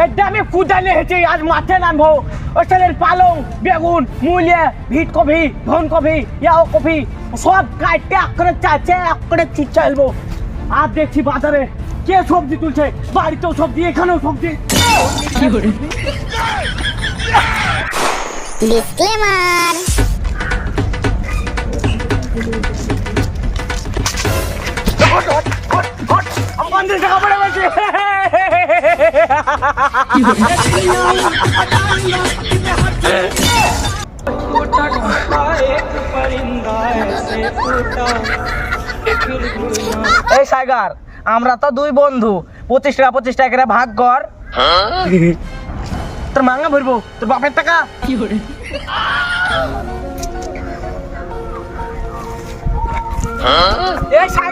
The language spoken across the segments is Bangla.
এটা আমি কুদালে হেঁটে আজ মাঠে নামবো। ওস্টেলের পালং বেগুন মূলে ভিট কপি ধন কপি ইয়াও কপি সব কাটতে আঁকড়ে চাচ্ছে আঁকড়ে চিচাইলবো আর দেখছি বাজারে কে সবজি তুলছে বাড়িতেও সবজি এখানেও সবজি। ডিসক্লেমার আমার টাকা পড়ে গেছে। এই সাইগার আমরা তো দুই বন্ধু। পঁচিশ টাকা পঁচিশ টাকা করে ভাগ কর। তোর মাঙ্গা ভরবো তোর বাপের টাকা। এই সাইগার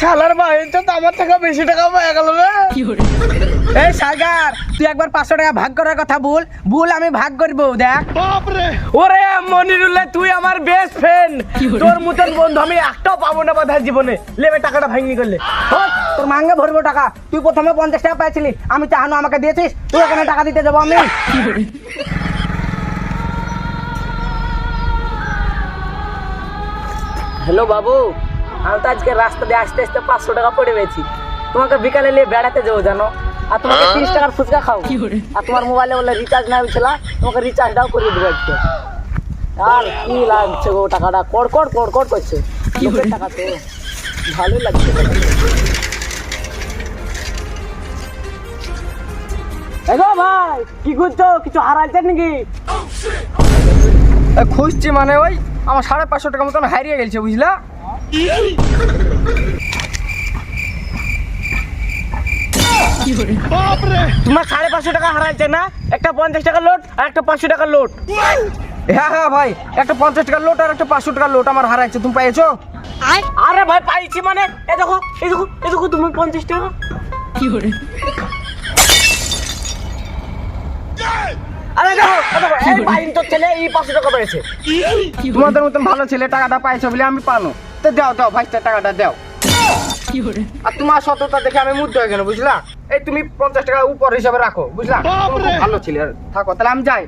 শালার ভাই তো আমার টাকা বেশি টাকা পেয়ে গেল রে। এই সাগর তুই একবার পাঁচশো টাকা ভাগ করার কথা ভুল। ভুল আমি ভাগ করব দেখ। ওরে মনিরুল্লাহ তুই আমার বেস্ট ফ্রেন্ড তোর মতন বন্ধু আমি একটাও পাবো না বাধার জীবনে। লেবে টাকাটা ভাঙনি করলে তোর মাঙ্গে ভরবো টাকা। তুই প্রথমে পঞ্চাশ টাকা পাইছিলি আমি চাহানো আমাকে দিয়েছিস তুই এখানে টাকা দিতে যাব আমি। হ্যালো বাবু। আমি তো আজকে রাস্তা দিয়ে আসতে আসতে পাঁচশো টাকা পড়ে পেয়েছি তোমাকে বিকালে নিয়ে বেড়াতে যাব জানো? আর তোমাকে তিরিশ টাকার ফুচকা খাও। আর তোমার মোবাইলে বলে রিচার্জ না হয়েছিল তোমাকে রিচার্জটাও করিয়ে দেবো আজকে। আর কি লাগছে গো টাকাটা? কড় কড় কড় কড় করছে। টাকা তো ভালোই লাগছে। এগো ভাই কি করছ? কিছু হারাইছেন নাকি? খুঁজছি মানে ওই আমার সাড়ে পাঁচশো টাকা মতন হারিয়ে গেছে বুঝলা? তোমার সাড়ে পাঁচশো টাকা হারাইছে না? একটা পঞ্চাশ টাকার লোট আর একটা পাঁচশো টাকার লোট হ্যাঁ হ্যাঁ ভাই একটা পঞ্চাশ টাকার লোট আর একটা পাঁচশো টাকার লোট আমার হারাইছে তুমি পাইছো আরে ভাই পাইছি মানে? এ দেখো এই দেখো এই দেখো তুমি পঞ্চাশ টাকা। আরে দেখো এ দেখো এই বাইন তোর ছেলে এই পাঁচশো টাকা পেয়েছে। তোমাদের মতন ভালো ছেলে টাকাটা পাইছো বলে আমি পানো। তো দাও দাও ভাই টাকাটা দাও। আর তোমার সততা দেখে আমি মুগ্ধ হয়ে গেল বুঝলা? এই তুমি পঞ্চাশ টাকা উপর হিসাবে রাখো বুঝলা? ভালো ছিলে থাকো তাহলে আমি যাই।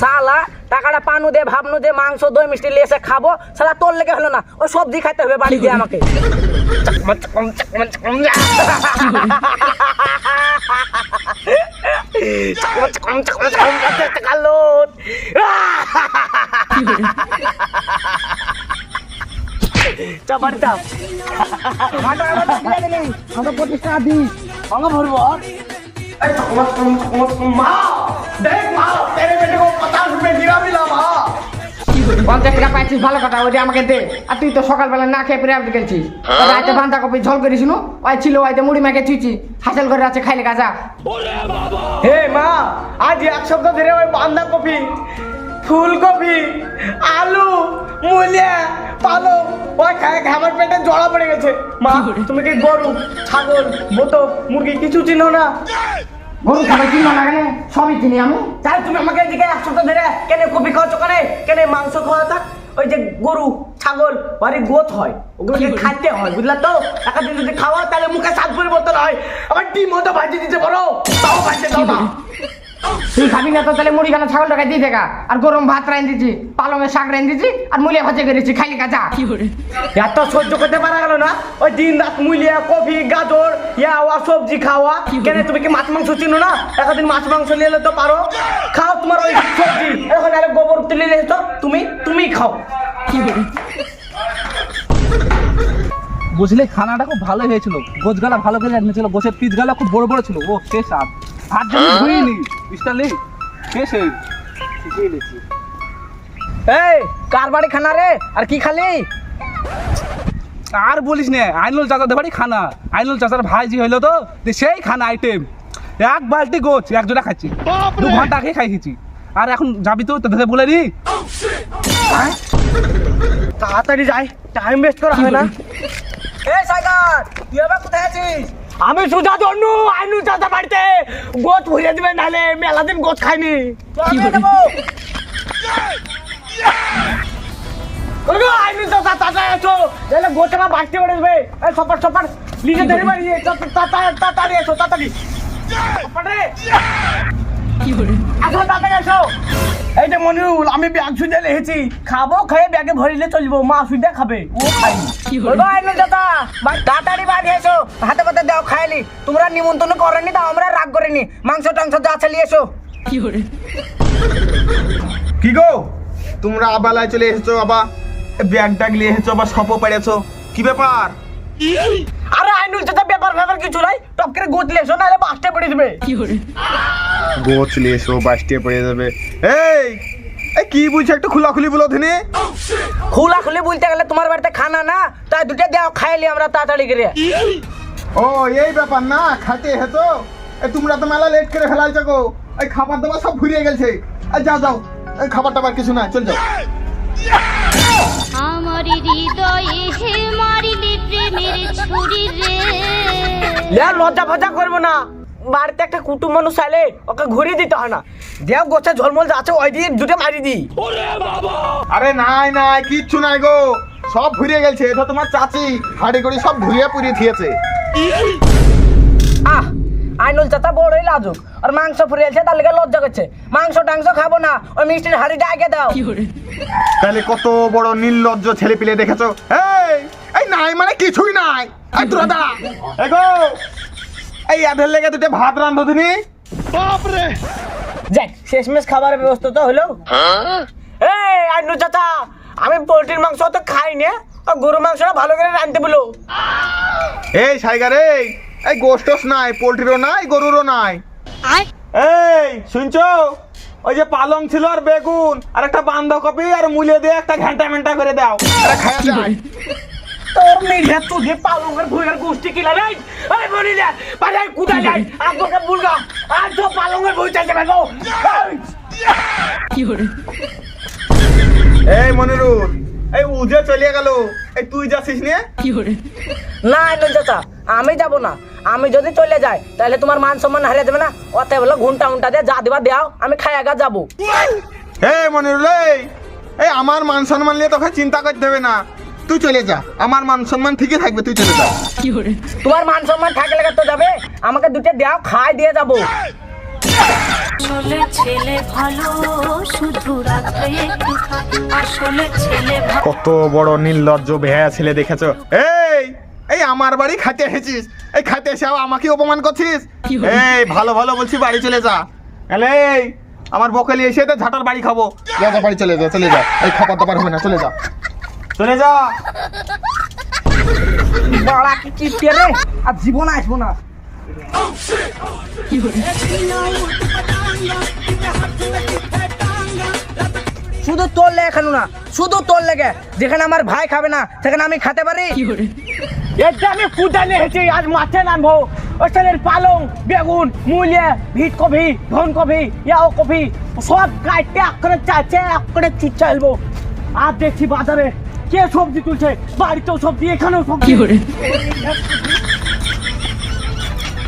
সালা টাকাটা পানু দে ভাবনু দে মাংস দই মিষ্টি লিয়ে এসে খাব। সালা তোর লেগে হলো না ওই সবজি খাইতে হবে বাড়ি দিয়ে আমাকে। কালুন জবরদস্ত আমরা পঁচিশ টাকা দিই আমরা ভরবো মা দেখ মা তেরে বেটে কো পচাস রুপে দিরা মিলা মা পঞ্চাশ টাকা পাইছিস ভালো কথা ওইটা আমাকে দে। আর তুই তো সকালবেলা না খেয়ে প্রেয়ার গেছিস রাতে বান্ধা কপি ঝোল করিস নু ওই ছিল ওইতে মুড়ি মাকে চুইছি হাসল করে আছে খাইলে গাজা হে মা আজ এক সপ্তাহ ধরে ওই বান্ধা কপি ফুলকপি আলু মুলিয়া পালং ওই খায় খায় আমার পেটে জড়া পড়ে গেছে। মা তুমি কি গরু ছাগল বতক মুরগি কিছু চিনো না? গরু খাবে চিনো না কেন সবই আমি। তাহলে তুমি আমাকে এদিকে এক সপ্তাহ ধরে কেন কপি খাওয়াচ্ছ কেন? কেন মাংস খাওয়া থাক ওই যে গরু ছাগল বাড়ি গোত হয় ওগুলোকে খাইতে হয় বুঝলা তো? একটা দিন যদি খাওয়া তাহলে মুখে সাত পরিবর্তন হয়। আবার ডিম হতো ভাজি দিতে পারো। তাও ভাজতে দাও না। তুই খাবি না তো তাহলে মুড়ি খানা ছাগল টাকা দিয়ে দেখা আর গরম ভাত রাইন দিছি পালঙের শাক রাইন দিছি আর মুলিয়া ভাজা করেছি খাইলে কাজা এত সহ্য করতে পারা গেল না? ওই দিন রাত মুলিয়া কফি গাজর ইয়া ওয়া সবজি খাওয়া। কেন তুমি কি মাছ মাংস চিনো না? একদিন মাছ মাংস নিয়ে এলে তো পারো। খাও তোমার ওই সবজি। এখন আরে গোবর তুলে নিয়ে তো তুমি তুমি খাও। বুঝলে খানাটা খুব ভালো হয়েছিল। গোছগালা ভালো করে রান্না ছিল গোছের পিসগালা খুব বড় বড় ছিল। ও শেষ আর হাত ধুইনি। শেষ হয়ে এই কার বাড়ি খানা রে? আর কি খালি? আর বলিস না আইনুল চাচাদের বাড়ি খানা। আইনুল চাচার ভাই জি হইল তো সেই খানা আইটেম এক বালতি গোছ এক জোড়া খাচ্ছি দু ঘণ্টা খেয়ে খাইছি আর এখন যাবি তো তোদেরকে বলে নি তাড়াতাড়ি যাই টাইম ওয়েস্ট করা হয় না। এই সাইকার তুই আবার কোথায় আছিস? আমি সুজা জন্নু আইনু চাচা বাড়িতে। গোছ ভরিয়ে দিবে নাহলে মেলা দিন গোছ খাইনি। কি আইনু চাচা চাচা এসো। নাহলে গোছ আমার বাড়তে পড়ে দেবে। সপার সপার লিখে ধরে বাড়ি তাড়াতাড়ি এসো তাড়াতাড়ি। সপার রে। আসো তাড়াতাড়ি এসো। এই যে মনিরুল আমি ব্যাগ সুদে লেগেছি খাব খেয়ে ব্যাগে ভরিলে চলবো মা সুদে খাবে। ও খাই দাদা তাড়াতাড়ি বাড়ি এসো। হাতে পাতে দাও খাইলি। তোমরা নিমন্ত্রণ করেনি তা আমরা রাগ করিনি। মাংস টাংস যা চালিয়ে এসো। কি গো? তোমরা আবালায় চলে এসেছ আবার ব্যাগ ট্যাগ নিয়ে এসেছ আবার সপও পেরেছ। কি ব্যাপার? আরে আইনুল চাচা ব্যাপার ব্যাপার কিছু নাই টপ করে গোতলে এসো নাহলে বাসটা পড়ে দেবে গোছ নিয়ে এসো বাসটে পড়ে যাবে। এই কি বুঝছ একটু খোলাখুলি বলো ধনে? খুলা খুলি বলতে গেলে তোমার বাড়িতে খানা না তাই দুটো দাও খাইলি আমরা তাড়াতাড়ি করে। ও এই ব্যাপার না খাতে হেতো এই তোমরা তো মেলা লেট করে ফেলাইছো গো। এই খাবার দাবার সব ঘুরিয়ে গেছে। এই যাও যাও। এই খাবার টাবার কিছু না চল যাও। আমার হৃদয়ে হে মারিলে প্রেমের ছুরি রে। লে লজ্জা ফজ্জা করব না। বাড়িতে একটা কুটুম মানুষ আইলে ওকে ঘুরিয়ে দিতে হয় না। দেও গোছা ঝলমল যা আছে ওই দিয়ে দুটো মারি দি আরে নাই নাই কিচ্ছু নাই গো। সব ঘুরিয়ে গেছে এটা তোমার চাচি। হাড়ি করে সব ঘুরিয়ে পুড়িয়ে দিয়েছে আহ আইনুল চাচা বড়ই লাজুক। আর মাংস ফুরিয়েছে তার লেগে লজ্জা করছে। মাংস টাংস খাব না ওই মিষ্টির হাড়িটা আগে দাও। তাহলে কত বড় নির্লজ্জ ছেলে পিলে দেখেছ? এই! নাই মানে কিছুই নাই। এগো। এই আধের লেগে দুটো ভাত রান্ধো দিনি যাক শেষমেশ খাবারের ব্যবস্থা তো হলো। এই আইনু চাচা আমি পোলট্রির মাংস তো খাই না আর গরু মাংসটা ভালো করে রাঁধতে বলো। এই সাইগার এই এই গোষ্ঠস নাই পোল্ট্রিরও নাই গরুরও নাই। এই শুনছো? ওই যে পালং ছিল আর বেগুন আর একটা বাঁধাকপি আর মুলে দিয়ে একটা ঘণ্টা মেন্টা করে দাও। আরে খায়া যায়। তোর এই। এই মনিরুল এই উজে চলে গেল। এই তুই যাচ্ছিস নিয়ে না আইনুল চাচা আমি যাব না। আমি যদি চলে যাই তাহলে তোমার মান সম্মান হারিয়ে দেবে না? অতএব বলো ঘুমটা উন্টা দিয়ে যা দিবা দেও আমি খাই আগা যাব। এই মনিরুল এই এই আমার মান সম্মান নিয়ে তোকে চিন্তা করতে হবে না। তুই চলে যা। আমার মান সম্মান ঠিকই থাকবে তুই চলে যা। তোমার মান সম্মান থাকলে তো যাবে। আমাকে দুটো দেও খাই দিয়ে যাব। কত বড় নির্লজ্জ ভেয়া ছেলে দেখেছ। এই এই আমার বাড়ি খাতে এসেছিস? এই খাতে এসে আমাকে অপমান করছিস? এই ভালো ভালো বলছি বাড়ি চলে যা। এলে এই আমার বকালি এসে তো ঝাটার বাড়ি খাব। যা যা বাড়ি চলে যা চলে যা। এই খাবার দাবার হবে না চলে যা। চলে যা। বড়া কি চিপতে রে? আর জীবন আসব না। শুধু তোর লেগে খানো না শুধু তোর লেগে। যেখানে আমার ভাই খাবে না সেখানে আমি খেতে পারি। এটা আমি কুদা নিয়েছি আজ মাঠে নামবো। ওই ছেলের পালং বেগুন মূলে ভিট কপি ধন কপি ইয়াও কপি সব কাটতে এক করে চাচ্ছে এক করে চিচ্ছা এলবো আর দেখছি বাজারে কে সবজি তুলছে? বাড়িতেও সবজি এখানেও সবজি।